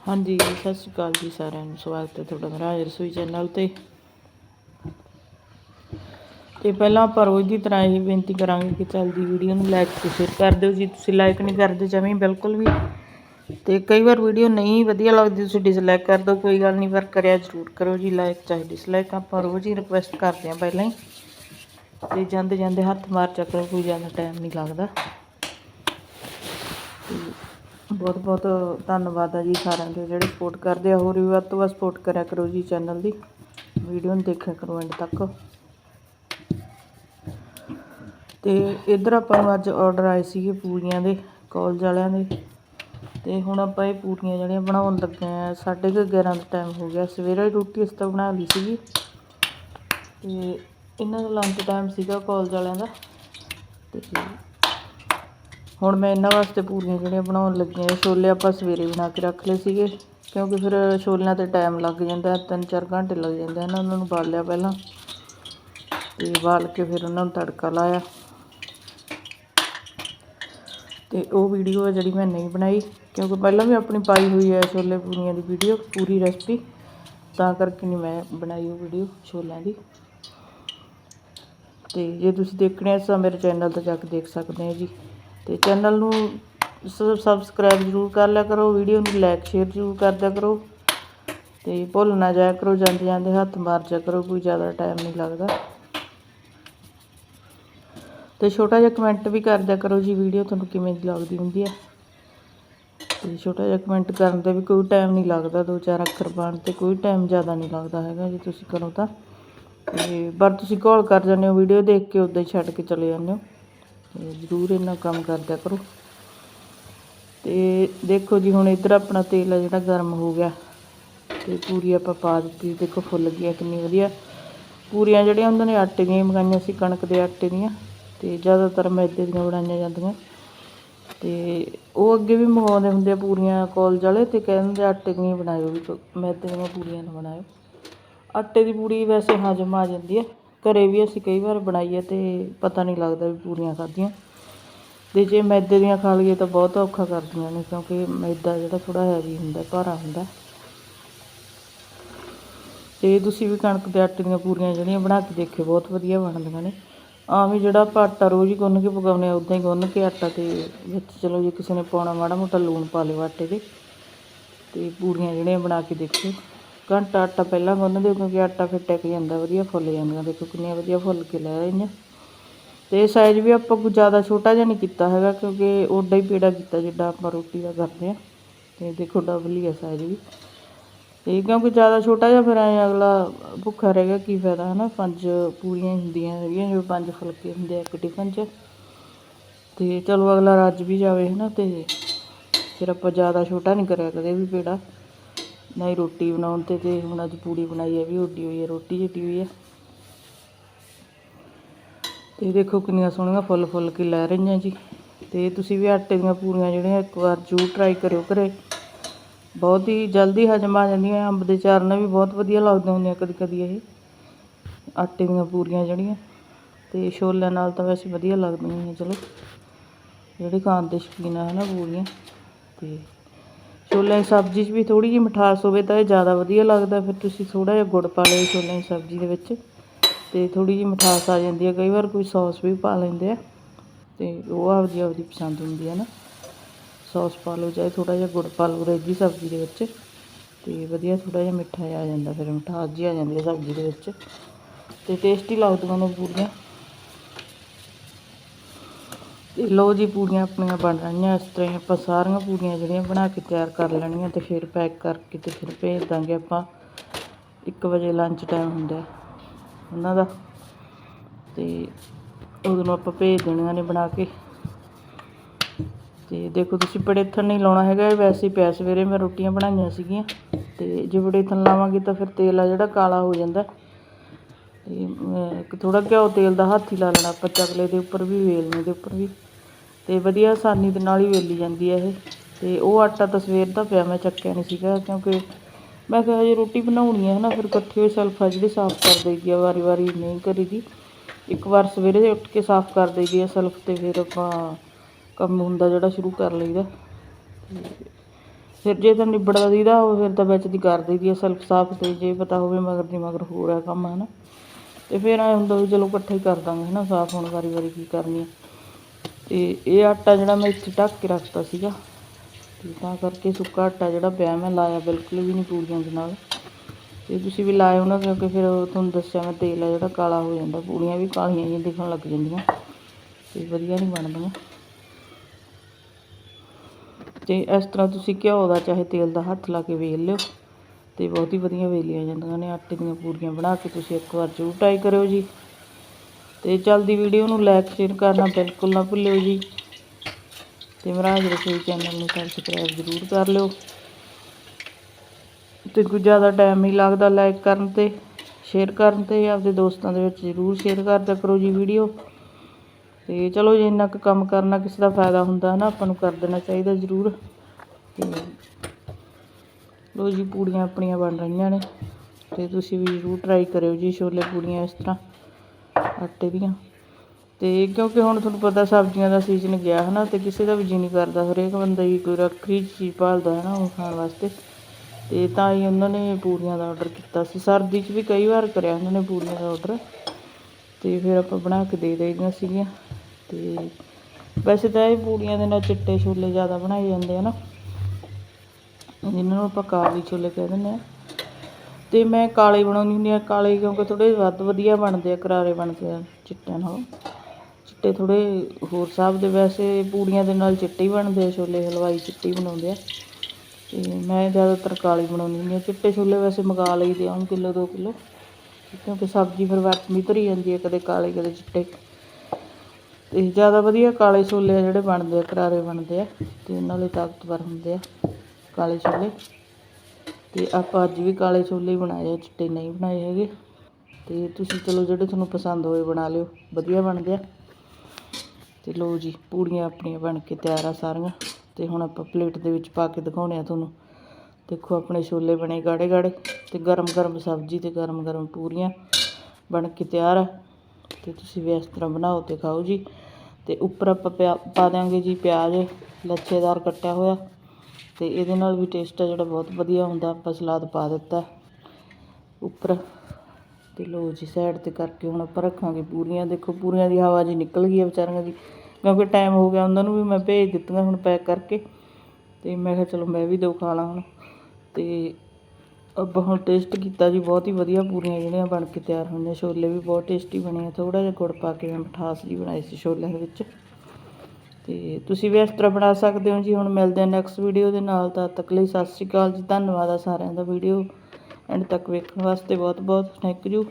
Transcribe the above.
ਹਾਂਜੀ, ਸਤਿ ਸ਼੍ਰੀ ਅਕਾਲ ਜੀ ਸਾਰਿਆਂ ਨੂੰ। ਸਵਾਗਤ ਹੈ ਤੁਹਾਡਾ ਮੇਰਾ ਰਸੋਈ ਚੈਨਲ ਤੇ। ਤੇ ਪਹਿਲਾਂ ਆਪਾਂ ਰੋਜ਼ ਦੀ ਤਰ੍ਹਾਂ ਇਹ ਬੇਨਤੀ ਕਰਾਂਗੇ ਕਿ ਚੱਲਦੀ ਵੀਡੀਓ ਨੂੰ ਲਾਈਕ ਤੇ ਸ਼ੇਅਰ ਕਰ ਦਿਓ ਜੀ। ਤੁਸੀਂ ਲਾਈਕ ਨਹੀਂ ਕਰਦੇ ਜਮੀ ਬਿਲਕੁਲ ਵੀ। ਤੇ ਕਈ ਵਾਰ ਵੀਡੀਓ ਨਹੀਂ ਵਧੀਆ ਲੱਗਦੀ, ਤੁਸੀਂ ਡਿਸਲਾਈਕ ਕਰ ਦਿਓ, ਕੋਈ ਗੱਲ ਨਹੀਂ ਪਰ ਕਰਿਆ ਜ਼ਰੂਰ ਕਰੋ ਜੀ। ਲਾਈਕ ਚਾਹੇ ਡਿਸਲਾਈਕ ਆਪਾਂ ਰੋਜ਼ ਹੀ ਰਿਕੁਐਸਟ ਕਰਦੇ ਹਾਂ ਪਹਿਲਾਂ ਹੀ। ਤੇ ਜਾਂਦੇ ਜਾਂਦੇ ਹੱਥ ਮਾਰ ਚੱਕਰ ਕੋਈ ਜ਼ਿਆਦਾ ਟਾਈਮ ਨਹੀਂ ਲੱਗਦਾ। ਬਹੁਤ ਬਹੁਤ ਧੰਨਵਾਦ ਆ ਜੀ ਸਾਰਿਆਂ ਦੇ ਜਿਹੜੇ ਸਪੋਰਟ ਕਰਦੇ ਆ। ਹੋਰ ਵੀ ਵੱਧ ਤੋਂ ਵੱਧ ਸਪੋਰਟ ਕਰਿਆ ਕਰੋ ਜੀ ਚੈਨਲ ਦੀ। ਵੀਡੀਓ ਨੂੰ ਦੇਖਿਆ ਕਰੋ ਐਂਡ ਤੱਕ। ਤੇ ਇੱਧਰ ਆਪਾਂ ਨੂੰ ਅੱਜ ਆਰਡਰ ਆਏ ਸੀਗੇ ਪੂਰੀਆਂ ਦੇ ਕਾਲਜ ਵਾਲਿਆਂ ਦੇ। ਤੇ ਹੁਣ ਆਪਾਂ ਇਹ ਪੂਰੀਆਂ ਜਿਹੜੀਆਂ ਬਣਾਉਣ ਲੱਗੇ ਆ, ਸਾਢੇ ਕੁ 11 ਦਾ ਟਾਈਮ ਹੋ ਗਿਆ। ਸਵੇਰੇ ਰੋਟੀ ਇਸ ਤਰ੍ਹਾਂ ਬਣਾ ਲਈ ਸੀਗੀ। ਤੇ ਇਹਨਾਂ ਦਾ ਲੰਚ ਟਾਈਮ ਸੀਗਾ ਕਾਲਜ ਵਾਲਿਆਂ ਦਾ। ਤੇ ਹੁਣ ਮੈਂ ਇਹਨਾਂ ਵਾਸਤੇ ਪੂਰੀਆਂ ਜਿਹੜੀਆਂ ਬਣਾਉਣ ਲੱਗੀ ਹਾਂ ਛੋਲੇ ਆਪਾਂ ਸਵੇਰੇ ਬਣਾ ਕੇ ਰੱਖ ਲਏ ਸੀਗੇ, ਕਿਉਂਕਿ ਫਿਰ ਛੋਲਿਆਂ ਤੇ ਟਾਈਮ ਲੱਗ ਜਾਂਦਾ ਤਿੰਨ ਚਾਰ ਘੰਟੇ ਲੱਗ ਜਾਂਦੇ ਹਨ, ਉਹਨਾਂ ਨੂੰ ਬਾਲਿਆ ਪਹਿਲਾਂ ਤੇ ਬਾਲ ਕੇ ਫਿਰ ਉਹਨਾਂ ਨੂੰ ਤੜਕਾ ਲਾਇਆ। ਤੇ ਉਹ ਵੀਡੀਓ ਹੈ ਜਿਹੜੀ ਮੈਂ ਨਹੀਂ ਬਣਾਈ, ਕਿਉਂਕਿ ਪਹਿਲਾਂ ਵੀ ਆਪਣੀ ਪਾਈ ਹੋਈ ਹੈ ਛੋਲੇ ਪੂਰੀਆਂ ਦੀ ਵੀਡੀਓ ਪੂਰੀ ਰੈਸਪੀ ਤਾਂ ਕਰਕੇ ਨਹੀਂ ਮੈਂ ਬਣਾਈ ਉਹ ਵੀਡੀਓ ਛੋਲਿਆਂ ਦੀ। ਤੇ ਜੇ ਤੁਸੀਂ ਦੇਖਣੇ ਆ ਤਾਂ ਮੇਰੇ ਚੈਨਲ ਤੇ ਜਾ ਕੇ ਦੇਖ ਸਕਦੇ ਆ ਜੀ। ਅਤੇ ਚੈਨਲ ਨੂੰ ਸਬਸਕ੍ਰਾਈਬ ਜ਼ਰੂਰ ਕਰ ਲਿਆ ਕਰੋ ਵੀਡੀਓ ਨੂੰ ਲਾਈਕ ਸ਼ੇਅਰ ਜ਼ਰੂਰ ਕਰ ਦਿਆ ਕਰੋ। ਤੇ ਭੁੱਲ ਨਾ ਜਾਇਆ ਕਰੋ, ਜਾਂਦੇ ਜਾਂਦੇ ਹੱਥ ਮਾਰ ਜਾ ਕਰੋ, ਕੋਈ ਜ਼ਿਆਦਾ ਟਾਈਮ ਨਹੀਂ ਲੱਗਦਾ। ਤੇ ਛੋਟਾ ਜਿਹਾ ਕਮੈਂਟ ਵੀ ਕਰ ਦਿਆ ਕਰੋ ਜੀ ਵੀਡੀਓ ਤੁਹਾਨੂੰ ਕਿਵੇਂ ਦੀ ਲੱਗਦੀ ਹੁੰਦੀ ਹੈ ਤੇ ਛੋਟਾ ਜਿਹਾ ਕਮੈਂਟ ਕਰਨ ਤੇ ਵੀ ਕੋਈ ਟਾਈਮ ਨਹੀਂ ਲੱਗਦਾ, ਦੋ ਚਾਰ ਅੱਖਰ ਪਾਉਣ ਤੇ ਕੋਈ ਟਾਈਮ ਜ਼ਿਆਦਾ ਨਹੀਂ ਲੱਗਦਾ ਹੈਗਾ ਜੇ ਤੁਸੀਂ ਕਰੋ ਤਾਂ। ਤੇ ਪਰ ਤੁਸੀਂ ਕਾਲ ਕਰ ਜਾਂਦੇ ਹੋ ਵੀਡੀਓ ਦੇਖ ਕੇ ਉਦਾਂ ਹੀ ਛੱਡ ਕੇ ਚਲੇ ਜਾਂਦੇ ਹੋ। ਤੇ ਜ਼ਰੂਰ ਇਹਨਾਂ ਕੰਮ ਕਰਦਿਆ ਕਰੋ। ਤੇ ਦੇਖੋ ਜੀ, ਹੁਣ ਇੱਧਰ ਆਪਣਾ ਤੇਲ ਆ ਜਿਹੜਾ ਗਰਮ ਹੋ ਗਿਆ। ਤੇ ਪੂਰੀ ਆਪਾਂ ਪਾ ਦਿੱਤੀ। ਦੇਖੋ ਫੁੱਲ ਗਈਆਂ ਕਿੰਨੀ ਵਧੀਆ। ਪੂਰੀਆਂ ਜਿਹੜੀਆਂ ਉਹਨਾਂ ਨੇ ਆਟੇ ਦੀਆਂ ਹੀ ਮੰਗਾਈਆਂ ਸੀ, ਕਣਕ ਦੇ ਆਟੇ ਦੀਆਂ। ਤੇ ਜ਼ਿਆਦਾਤਰ ਮੈਦੇ ਦੀਆਂ ਬਣਾਈਆਂ ਜਾਂਦੀਆਂ। ਤੇ ਉਹ ਅੱਗੇ ਵੀ ਮੰਗਾਉਂਦੇ ਹੁੰਦੇ ਆ ਪੂਰੀਆਂ ਕਾਲਜ ਵਾਲੇ ਤੇ ਕਹਿੰਦੇ ਆਟੇ ਦੀਆਂ ਹੀ ਬਣਾਇਓ ਵੀ ਮੈਦੇ ਦੀਆਂ ਪੂਰੀਆਂ ਨਾ ਬਣਾਇਓ। ਆਟੇ ਦੀ ਪੂਰੀ ਵੈਸੇ ਹਜਮ ਆ ਜਾਂਦੀ ਹੈ। ਘਰੇ ਵੀ ਅਸੀਂ ਕਈ ਵਾਰ ਬਣਾਈ ਹੈ ਤੇ ਪਤਾ ਨਹੀਂ ਲੱਗਦਾ ਵੀ ਪੂਰੀਆਂ ਖਾਧੀਆਂ। ਅਤੇ ਜੇ ਮੈਦੇ ਦੀਆਂ ਖਾ ਲਈਏ ਤਾਂ ਬਹੁਤ ਔਖਾ ਕਰਦੀਆਂ ਨੇ ਕਿਉਂਕਿ ਮੈਦਾ ਜਿਹੜਾ ਥੋੜ੍ਹਾ ਹੈਵੀ ਹੁੰਦਾ, ਭਾਰਾ ਹੁੰਦਾ। ਤੇ ਤੁਸੀਂ ਵੀ ਕਣਕ ਦੇ ਆਟੇ ਦੀਆਂ ਪੂਰੀਆਂ ਜਿਹੜੀਆਂ ਬਣਾ ਕੇ ਦੇਖਿਓ, ਬਹੁਤ ਵਧੀਆ ਬਣਦੀਆਂ ਨੇ। ਆਮ ਹੀ ਜਿਹੜਾ ਆਪਾਂ ਆਟਾ ਰੋਜ਼ ਹੀ ਗੁੰਨ ਕੇ ਪਕਾਉਂਦੇ ਆ ਉਦਾਂ ਹੀ ਗੁੰਨ ਕੇ ਆਟਾ ਤੇ ਵਿੱਚ ਚਲੋ ਜੇ ਕਿਸੇ ਨੇ ਪਾਉਣਾ ਮਾੜਾ ਮੋਟਾ ਲੂਣ ਪਾ ਲਿਓ ਆਟੇ ਦੇ। ਤੇ ਪੂਰੀਆਂ ਜਿਹੜੀਆਂ ਬਣਾ ਕੇ ਦੇਖਿਓ। ਘੰਟਾ ਆਟਾ ਪਹਿਲਾਂ ਗੁੰਨ ਦਿਓ ਕਿਉਂਕਿ ਆਟਾ ਫਿਰ ਟਿਕ ਜਾਂਦਾ, ਵਧੀਆ ਫੁੱਲ ਜਾਂਦੀਆਂ ਦੇਖੋ ਕਿੰਨੀਆਂ ਵਧੀਆ ਫੁੱਲ ਕੇ ਲੈ ਰਹੀਆਂ ਤੇ ਸਾਈਜ਼ ਵੀ ਆਪਾਂ ਕੋਈ ਜ਼ਿਆਦਾ ਛੋਟਾ ਜਿਹਾ ਨਹੀਂ ਕੀਤਾ ਹੈਗਾ, ਕਿਉਂਕਿ ਓਡਾ ਹੀ ਪੇੜਾ ਕੀਤਾ ਜਿੱਡਾ ਆਪਾਂ ਰੋਟੀ ਦਾ ਕਰਦੇ ਆ। ਤੇ ਦੇਖੋ ਡਬਲ ਹੀ ਆ ਸਾਈਜ਼ ਵੀ। ਤੇ ਕਿਉਂਕਿ ਜ਼ਿਆਦਾ ਛੋਟਾ ਜਿਹਾ ਫਿਰ ਐਂ ਅਗਲਾ ਭੁੱਖਾ ਰਹੇਗਾ ਕੀ ਫਾਇਦਾ ਹਨਾ? ਪੰਜ ਪੂਰੀਆਂ ਹੀ ਹੁੰਦੀਆਂ ਹੈਗੀਆਂ ਜੋ ਪੰਜ ਫੁਲਕੇ ਹੁੰਦੇ ਆ ਇੱਕ ਟਿਫਨ 'ਚ। ਤੇ ਚਲੋ ਅਗਲਾ ਰੱਜ ਵੀ ਜਾਵੇ ਹਨਾ, ਤੇ ਫਿਰ ਆਪਾਂ ਜ਼ਿਆਦਾ ਛੋਟਾ ਨਹੀਂ ਕਰਿਆ ਕਦੇ ਵੀ ਪੇੜਾ। ਨਾ ਹੀ ਰੋਟੀ ਬਣਾਉਣ ਤੇ ਤੇ ਹੁਣ ਅੱਜ ਪੂੜੀ ਬਣਾਈ ਹੈ ਵੀ ਉੱਡੀ ਹੋਈ ਹੈ ਰੋਟੀ ਜਿੱਡੀ ਹੋਈ ਹੈ ਤੇ ਦੇਖੋ ਕਿੰਨੀਆਂ ਸੋਹਣੀਆਂ ਫੁੱਲ ਫੁੱਲ ਕੇ ਲੈ ਰਹੀਆਂ ਜੀ। ਤੇ ਤੁਸੀਂ ਵੀ ਆਟੇ ਦੀਆਂ ਪੂਰੀਆਂ ਜਿਹੜੀਆਂ ਇੱਕ ਵਾਰ ਜ਼ਰੂਰ ਟਰਾਈ ਕਰਿਓ ਘਰੇ। ਬਹੁਤ ਹੀ ਜਲਦੀ ਹਜਮ ਆ ਜਾਂਦੀਆਂ, ਅੰਬ ਦੇ ਚਾਰ ਨਾਲ ਵੀ ਬਹੁਤ ਵਧੀਆ ਲੱਗਦੀਆਂ ਹੁੰਦੀਆਂ ਕਦੀ ਕਦੀ ਇਹ। ਆਟੇ ਦੀਆਂ ਪੂਰੀਆਂ ਜਿਹੜੀਆਂ, ਤੇ ਛੋਲਿਆਂ ਨਾਲ ਤਾਂ ਵੈਸੇ ਵਧੀਆ ਲੱਗਦੀਆਂ ਨੇ ਚਲੋ। ਜਿਹੜੇ ਖਾਣ ਦੇ ਸ਼ੌਕੀਨ ਆ ਹਨਾ ਪੂਰੀਆਂ ਤੇ ਛੋਲਿਆਂ ਦੀ ਸਬਜ਼ੀ 'ਚ ਵੀ ਥੋੜੀ ਜਿਹੀ ਮਿਠਾਸ ਹੋਵੇ ਤਾਂ ਇਹ ਜ਼ਿਆਦਾ ਵਧੀਆ ਲੱਗਦਾ। ਫਿਰ ਤੁਸੀਂ ਥੋੜਾ ਜਿਹਾ ਗੁੜ ਪਾ ਲਿਓ ਛੋਲਿਆਂ ਦੀ ਸਬਜ਼ੀ ਦੇ ਵਿੱਚ ਤੇ ਥੋੜੀ ਜਿਹੀ ਮਿਠਾਸ ਆ ਜਾਂਦੀ ਹੈ। ਕਈ ਵਾਰ ਕੋਈ ਸੌਸ ਵੀ ਪਾ ਲੈਂਦੇ ਆ ਤੇ ਉਹ ਆਪਦੀ ਆਪਦੀ ਪਸੰਦ ਹੁੰਦੀ ਹੈ ਨਾ। ਸੌਸ ਪਾ ਲਓ ਚਾਹੇ ਥੋੜਾ ਜਿਹਾ ਗੁੜ ਪਾ ਲਓ ਰੇਜੀ ਸਬਜ਼ੀ ਦੇ ਵਿੱਚ ਤੇ ਵਧੀਆ ਥੋੜਾ ਜਿਹਾ ਮਿੱਠਾ ਜਿਹਾ ਆ ਜਾਂਦਾ। ਫਿਰ ਮਿਠਾਸ ਜੀ ਆ ਜਾਂਦੀ ਹੈ ਸਬਜ਼ੀ ਦੇ ਵਿੱਚ ਤੇ ਟੇਸਟੀ ਲੱਗਦੀਆਂ ਨੇ ਪੂਰੀਆਂ। ਤੇ ਲਓ ਜੀ ਪੂੜੀਆਂ ਆਪਣੀਆਂ ਬਣ ਰਹੀਆਂ, ਇਸ ਤਰ੍ਹਾਂ ਹੀ ਆਪਾਂ ਸਾਰੀਆਂ ਪੂੜੀਆਂ ਜਿਹੜੀਆਂ ਬਣਾ ਕੇ ਤਿਆਰ ਕਰ ਲੈਣੀਆਂ ਤੇ ਫਿਰ ਪੈਕ ਕਰਕੇ ਤੇ ਫਿਰ ਭੇਜ ਦਾਂਗੇ ਆਪਾਂ। 1 ਵਜੇ ਲੰਚ ਟਾਈਮ ਹੁੰਦਾ ਉਹਨਾਂ ਦਾ। ਤੇ ਉਦੋਂ ਨੂੰ ਆਪਾਂ ਭੇਜ ਦੇਣੀਆਂ ਨੇ ਬਣਾ ਕੇ। ਤੇ ਦੇਖੋ ਤੁਸੀਂ ਪੜੇਥਣ ਨਹੀਂ ਲਾਉਣਾ ਹੈਗਾ ਵੈਸੇ ਹੀ ਪਿਆ ਸਵੇਰੇ ਮੈਂ ਰੋਟੀਆਂ ਬਣਾਈਆਂ ਸੀਗੀਆਂ। ਤੇ ਜੇ ਪੜੇਥਣ ਲਾਵਾਂਗੇ ਤਾਂ ਫਿਰ ਤੇਲ ਆ ਜਿਹੜਾ ਕਾਲਾ ਹੋ ਜਾਂਦਾ। ਤੇ ਇੱਕ ਥੋੜਾ ਘਿਓ ਤੇਲ ਦਾ ਹੱਥ ਹੀ ਲਾ ਲੈਣਾ ਆਪਾਂ, ਚਕਲੇ ਦੇ ਉੱਪਰ ਵੀ, ਵੇਲਣੇ ਦੇ ਉੱਪਰ ਵੀ। ਤੇ ਵਧੀਆ ਆਸਾਨੀ ਦੇ ਨਾਲ ਹੀ ਵੇਲੀ ਜਾਂਦੀ ਹੈ ਇਹ। ਤੇ ਉਹ ਆਟਾ ਤਾਂ ਸਵੇਰ ਦਾ ਪਿਆ, ਮੈਂ ਚੱਕਿਆ ਨਹੀਂ ਸੀਗਾ ਕਿਉਂਕਿ ਮੈਂ ਕਿਹਾ ਹਜੇ ਰੋਟੀ ਬਣਾਉਣੀ ਹੈ ਨਾ ਫਿਰ ਇਕੱਠੇ ਹੋਏ ਸਲਫਾ ਜਿਹੜੀ ਸਾਫ਼ ਕਰ ਦਈਦੀ ਆ ਵਾਰੀ ਵਾਰੀ ਨਹੀਂ ਕਰੀਦੀ। ਇੱਕ ਵਾਰ ਸਵੇਰੇ ਉੱਠ ਕੇ ਸਾਫ਼ ਕਰ ਦਈਦੀ ਆ ਸਲਫ ਤੇ ਫਿਰ ਆਪਾਂ ਕੰਮ ਹੁੰਦਾ ਜਿਹੜਾ ਸ਼ੁਰੂ ਕਰ ਲਈਦਾ। ਫਿਰ ਜੇ ਤਾਂ ਨਿਬੜਦਾ ਦੀਦਾ, ਉਹ ਫਿਰ ਤਾਂ ਵਿੱਚ ਦੀ ਕਰ ਦਈਦੀ ਆ ਸਲਫ ਸਾਫ਼ ਤੇ, ਜੇ ਪਤਾ ਹੋਵੇ ਮਗਰ ਦੀ ਮਗਰ ਹੋ ਰਿਹਾ ਕੰਮ ਹੈ ਨਾ ਤੇ ਫਿਰ ਐ ਹੁੰਦਾ ਵੀ ਚਲੋ ਇਕੱਠੇ ਕਰ ਦਾਂਗੇ ਹੈ ਨਾ ਸਾਫ਼ ਹੁਣ ਵਾਰੀ ਵਾਰੀ ਕੀ ਕਰਨੀ ਹੈ ਤੇ ਇਹ ਆਟਾ ਜਿਹੜਾ ਮੈਂ ਇੱਥੇ ਢੱਕ ਕੇ ਰੱਖਤਾ ਸੀਗਾ। ਤੇ ਤਾਂ ਕਰਕੇ ਸੁੱਕਾ ਆਟਾ ਜਿਹੜਾ ਪਿਆ ਮੈਂ ਲਾਇਆ ਬਿਲਕੁਲ ਵੀ ਨਹੀਂ ਪੂੜੀਆਂ ਦੇ ਨਾਲ। ਤੇ ਤੁਸੀਂ ਵੀ ਲਾਇਓ ਨਾ ਕਿਉਂਕਿ ਫਿਰ ਤੁਹਾਨੂੰ ਦੱਸਿਆ ਮੈਂ ਤੇਲ ਆ ਜਿਹੜਾ ਕਾਲਾ ਹੋ ਜਾਂਦਾ ਪੂੜੀਆਂ ਵੀ ਕਾਲੀਆਂ ਜਿਹੀਆਂ ਦਿਖਣ ਲੱਗ ਜਾਂਦੀਆਂ। ਤੇ ਵਧੀਆ ਨਹੀਂ ਬਣਦੀਆਂ। ਤੇ ਇਸ ਤਰ੍ਹਾਂ ਤੁਸੀਂ ਘਿਓ ਦਾ ਚਾਹੇ ਤੇਲ ਦਾ ਹੱਥ ਲਾ ਕੇ ਵੇਲ ਲਿਓ ਤੇ ਬਹੁਤ ਹੀ ਵਧੀਆ ਵੇਲੀਆਂ ਜਾਂਦੀਆਂ ਨੇ। ਆਟੇ ਦੀਆਂ ਪੂਰੀਆਂ ਬਣਾ ਕੇ ਤੁਸੀਂ ਇੱਕ ਵਾਰ ਜ਼ਰੂਰ ਟਰਾਈ ਕਰਿਓ ਜੀ। ਤੇ ਚੱਲਦੀ ਵੀਡੀਓ ਨੂੰ ਲਾਈਕ ਸ਼ੇਅਰ ਕਰਨਾ ਬਿਲਕੁਲ ਨਾ ਭੁੱਲਿਓ ਜੀ। ਤੇ ਮਹਾਰਾਜ ਰਸੋਈ ਚੈਨਲ ਨੂੰ ਸਬਸਕ੍ਰਾਈਬ ਜ਼ਰੂਰ ਕਰ ਲਿਓ। ਤੇ ਕੋਈ ਜ਼ਿਆਦਾ ਟਾਈਮ ਨਹੀਂ ਲੱਗਦਾ ਲਾਈਕ ਕਰਨ ਤੇ ਸ਼ੇਅਰ ਕਰਨ ਤੇ, ਆਪਦੇ ਦੋਸਤਾਂ ਦੇ ਵਿੱਚ ਜ਼ਰੂਰ ਸ਼ੇਅਰ ਕਰਦਾ ਕਰੋ ਜੀ ਵੀਡੀਓ। ਤੇ ਚਲੋ ਜੇ ਇੰਨਾ ਕੁ ਕੰਮ ਕਰਨਾ ਕਿਸੇ ਦਾ ਫਾਇਦਾ ਹੁੰਦਾ ਹੈ ਨਾ, ਆਪਾਂ ਨੂੰ ਕਰ ਦੇਣਾ ਚਾਹੀਦਾ ਜ਼ਰੂਰ। ਤੇ ਲੋ ਜੀ ਪੂੜੀਆਂ ਆਪਣੀਆਂ ਬਣ ਰਹੀਆਂ ਨੇ, ਤੇ ਤੁਸੀਂ ਵੀ ਜ਼ਰੂਰ ਟਰਾਈ ਕਰਿਓ ਜੀ, ਛੋਲੇ ਪੂੜੀਆਂ ਇਸ ਤਰ੍ਹਾਂ। ਆਟੇ ਦੀਆਂ। ਤੇ ਕਿਉਂਕਿ ਹੁਣ ਤੁਹਾਨੂੰ ਪਤਾ ਸਬਜ਼ੀਆਂ ਦਾ ਸੀਜ਼ਨ ਗਿਆ ਹੈ ਨਾ ਤੇ ਕਿਸੇ ਦਾ ਵੀ ਜੀ ਨਹੀਂ ਕਰਦਾ। ਹਰੇਕ ਬੰਦਾ ਹੀ ਕੋਈ ਰੱਖੜੀ ਚੀਜ਼ ਭਾਲਦਾ ਹੈ ਨਾ ਉਹ ਖਾਣ ਵਾਸਤੇ। ਤੇ ਤਾਂ ਹੀ ਉਹਨਾਂ ਨੇ ਪੂਰੀਆਂ ਦਾ ਆਰਡਰ ਕੀਤਾ ਸੀ। ਸਰਦੀ 'ਚ ਵੀ ਕਈ ਵਾਰ ਕਰਿਆ ਉਹਨਾਂ ਨੇ ਪੂਰੀਆਂ ਦਾ ਆਰਡਰ ਤੇ ਫਿਰ ਆਪਾਂ ਬਣਾ ਕੇ ਦੇ ਦੇਈਆਂ ਸੀਗੀਆਂ। ਤੇ ਵੈਸੇ ਤਾਂ ਇਹ ਪੂਰੀਆਂ ਦੇ ਨਾਲ ਚਿੱਟੇ ਛੋਲੇ ਜ਼ਿਆਦਾ ਬਣਾਏ ਜਾਂਦੇ ਆ ਨਾ। ਜਿਨ੍ਹਾਂ ਨੂੰ ਆਪਾਂ ਕਾਬਲੀ ਛੋਲੇ ਕਹਿ ਦਿੰਦੇ ਆ। ਅਤੇ ਮੈਂ ਕਾਲੇ ਬਣਾਉਂਦੀ ਹੁੰਦੀ ਆ, ਕਾਲੇ ਕਿਉਂਕਿ ਥੋੜ੍ਹੇ ਵੱਧ ਵਧੀਆ ਬਣਦੇ ਆ, ਕਰਾਰੇ ਬਣਦੇ ਆ ਚਿੱਟਿਆਂ ਨਾਲੋਂ। ਚਿੱਟੇ ਥੋੜ੍ਹੇ ਹੋਰ ਹਿਸਾਬ ਦੇ, ਵੈਸੇ ਪੂੜੀਆਂ ਦੇ ਨਾਲ ਚਿੱਟੇ ਹੀ ਬਣਦੇ ਆ, ਛੋਲੇ ਹਲਵਾਈ ਚਿੱਟੇ ਹੀ ਬਣਾਉਂਦੇ ਆ। ਅਤੇ ਮੈਂ ਜ਼ਿਆਦਾਤਰ ਕਾਲੇ ਬਣਾਉਂਦੀ ਹੁੰਦੀ ਹਾਂ ਚਿੱਟੇ ਛੋਲੇ ਵੈਸੇ ਮੰਗਾ ਲਈਦੇ ਆ, ਹੁਣ ਕਿਲੋ, ਦੋ ਕਿਲੋ। ਕਿਉਂਕਿ ਸਬਜ਼ੀ ਫਿਰ ਵਰਤਨੀ ਧਰੀ ਜਾਂਦੀ ਹੈ ਕਦੇ ਕਾਲੇ, ਕਦੇ ਚਿੱਟੇ। ਤੇ ਜ਼ਿਆਦਾ ਵਧੀਆ ਕਾਲੇ ਛੋਲੇ ਆ ਜਿਹੜੇ ਬਣਦੇ ਆ, ਕਰਾਰੇ ਬਣਦੇ ਆ, ਤੇ ਨਾਲੇ ਤਾਕਤਵਰ ਹੁੰਦੇ ਆ ਕਾਲੇ ਛੋਲੇ। ਤੇ ਆਪਾਂ ਅੱਜ ਵੀ ਕਾਲੇ ਛੋਲੇ ਬਣਾਏ ਆ, ਚਿੱਟੇ ਨਹੀਂ ਬਣਾਏ ਹੈਗੇ। ਤੇ ਤੁਸੀਂ ਚਲੋ ਜਿਹੜੇ ਤੁਹਾਨੂੰ ਪਸੰਦ ਹੋਏ ਬਣਾ ਲਿਓ, ਵਧੀਆ ਬਣਦੇ ਆ। ਤੇ ਲੋ ਜੀ, ਪੂੜੀਆਂ ਆਪਣੀਆਂ ਬਣ ਕੇ ਤਿਆਰ ਆ ਸਾਰੀਆਂ। ਤੇ ਹੁਣ ਆਪਾਂ ਪਲੇਟ ਦੇ ਵਿੱਚ ਪਾ ਕੇ ਦਿਖਾਉਣੇ ਆ ਤੁਹਾਨੂੰ। ਦੇਖੋ ਆਪਣੇ ਛੋਲੇ ਬਣੇ ਗਾੜੇ ਗਾੜੇ, ਤੇ ਗਰਮ ਗਰਮ ਸਬਜ਼ੀ ਤੇ ਗਰਮ ਗਰਮ ਪੂਰੀਆਂ ਬਣ ਕੇ ਤਿਆਰ ਆ। ਤੇ ਤੁਸੀਂ ਵੀ ਇਸ ਤਰ੍ਹਾਂ ਬਣਾਓ ਤੇ ਖਾਓ ਜੀ। ਤੇ ਉੱਪਰ ਆਪਾਂ ਪਿਆ, ਪਾ ਦਿਆਂਗੇ ਜੀ ਪਿਆਜ਼, ਲੱਛੇਦਾਰ ਕੱਟਿਆ ਹੋਇਆ। ਅਤੇ ਇਹਦੇ ਨਾਲ ਵੀ ਟੇਸਟ ਆ ਜਿਹੜਾ ਬਹੁਤ ਵਧੀਆ ਹੁੰਦਾ, ਆਪਾਂ ਸਲਾਦ ਪਾ ਦਿੱਤਾ। ਉੱਪਰ ਅਤੇ ਲੋ ਜੀ ਸਾਈਡ ਤੇ ਕਰਕੇ ਹੁਣ ਆਪਾਂ ਰੱਖਾਂਗੇ ਪੂਰੀਆਂ। ਦੇਖੋ, ਪੂਰੀਆਂ ਦੀ ਹਵਾ ਜੀ ਨਿਕਲ ਗਈ ਆ ਵਿਚਾਰੀਆਂ ਦੀ, ਕਿਉਂਕਿ ਟਾਈਮ ਹੋ ਗਿਆ ਉਹਨਾਂ ਨੂੰ ਵੀ ਮੈਂ ਭੇਜ ਦਿੱਤੀਆਂ ਹੁਣ ਪੈਕ ਕਰਕੇ। ਅਤੇ ਮੈਂ ਕਿਹਾ ਚਲੋ ਮੈਂ ਵੀ ਦੋ ਖਾ ਲਾਂ ਹੁਣ। ਅਤੇ ਆਪਾਂ ਹੁਣ ਟੇਸਟ ਕੀਤਾ ਜੀ, ਬਹੁਤ ਹੀ ਵਧੀਆ ਪੂਰੀਆਂ ਜਿਹੜੀਆਂ ਬਣ ਕੇ ਤਿਆਰ ਹੋਈਆਂ। ਛੋਲੇ ਵੀ ਬਹੁਤ ਟੇਸਟੀ ਬਣੇ ਆ, ਥੋੜ੍ਹਾ ਜਿਹਾ ਗੁੜ ਪਾ ਕੇ ਮੈਂ ਮਿਠਾਸ ਜੀ ਬਣਾਈ ਸੀ ਛੋਲਿਆਂ ਦੇ ਵਿੱਚ। ਤੇ ਤੁਸੀਂ ਵੀ ਇਸ ਤਰ੍ਹਾਂ ਬਣਾ ਸਕਦੇ ਹੋ ਜੀ। ਹੁਣ ਮਿਲਦੇ ਹਾਂ ਨੈਕਸਟ ਵੀਡੀਓ ਦੇ ਨਾਲ। ਤਦ ਤੱਕ ਲਈ ਸਤਿ ਸ਼੍ਰੀ ਅਕਾਲ ਜੀ। ਧੰਨਵਾਦ ਆ ਸਾਰਿਆਂ ਦਾ ਵੀਡੀਓ। ਐਂਡ ਤੱਕ ਵੇਖਣ ਵਾਸਤੇ ਬਹੁਤ ਬਹੁਤ ਥੈਂਕ ਯੂ